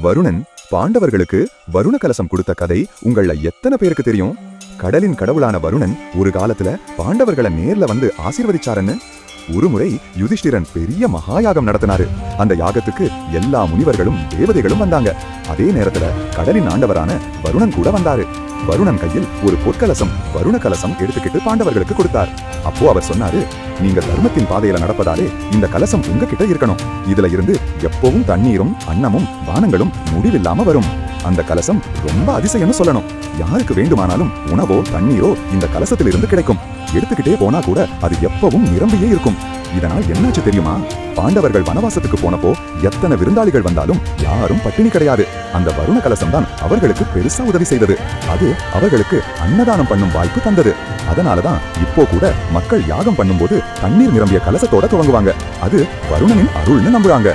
வருணன் பாண்டவர்களுக்கு வருண கலசம் கொடுத்த கதை உங்கள எத்தனை பேருக்கு தெரியும்? கடலின் கடவுளான வருணன் ஒரு காலத்துல பாண்டவர்களை நேர்ல வந்து ஆசீர்வதிச்சாருன்னு. ஒருமுறை யுதிஷ்டிரன் பெரிய மகாயாகம் நடத்தினாரு. அந்த யாகத்துக்கு எல்லா முனிவர்களும் தேவதைகளும் வந்தாங்க. அதே நேரத்துல கடலின் ஆண்டவரான வருணன் கூட வந்தாரு. வருணன் கையில் ஒரு பொற்கலசம் வருண கலசம் எடுத்துக்கிட்டு பாண்டவர்களுக்கு கொடுத்தார். அப்போ அவர் சொன்னாரு நீங்க தர்மத்தின் பாதையில நடப்பதாலே இந்த கலசம் உங்ககிட்ட இருக்கணும். இதுல இருந்து எப்பவும் தண்ணீரும் அன்னமும் பானங்களும் முடிவில்லாம வரும். அந்த கலசம் ரொம்ப அதிசயம்னு சொல்லணும். யாருக்கு வேண்டுமானாலும் உணவோ தண்ணீரோ இந்த கலசத்திலிருந்து கிடைக்கும். எடுத்துக்கிட்டே போனா கூட அது எப்பவும் நிரம்பியே இருக்கும். இதனால் என்னாச்சு தெரியுமா? பாண்டவர்கள் வனவாசத்துக்கு போனப்போ எத்தனை விருந்தாளிகள் வந்தாலும் யாரும் பட்டினி கிடையாது. அந்த வருண கலசம் தான் அவர்களுக்கு பெருசா உதவி செய்தது. அது அவர்களுக்கு அன்னதானம் பண்ணும் வாய்ப்பு தந்தது. அதனாலதான் இப்போ கூட மக்கள் யாகம் பண்ணும்போது தண்ணீர் நிரம்பிய கலசத்தோட துவங்குவாங்க. அது வருணனின் அருள்னு நம்புறாங்க.